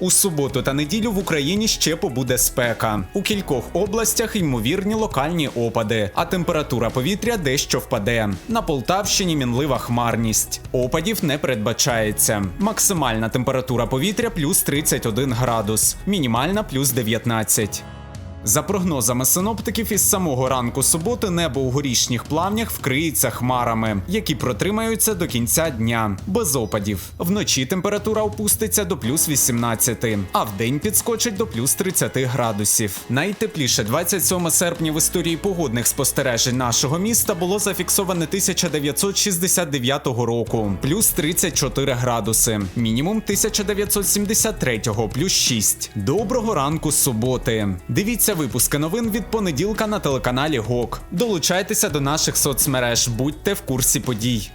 У суботу та неділю в Україні ще побуде спека. У кількох областях ймовірні локальні опади, а температура повітря дещо впаде. На Полтавщині мінлива хмарність. Опадів не передбачається. Максимальна температура повітря плюс 31 градус, мінімальна плюс 19. За прогнозами синоптиків, із самого ранку суботи небо у горішніх плавнях вкриється хмарами, які протримаються до кінця дня, без опадів. Вночі температура опуститься до плюс 18, а вдень підскочить до плюс 30 градусів. Найтепліше 27 серпня в історії погодних спостережень нашого міста було зафіксоване 1969 року, плюс 34 градуси, мінімум 1973 плюс 6. Доброго ранку суботи. Дивіться випуски новин від понеділка на телеканалі ГОК. Долучайтеся до наших соцмереж, будьте в курсі подій.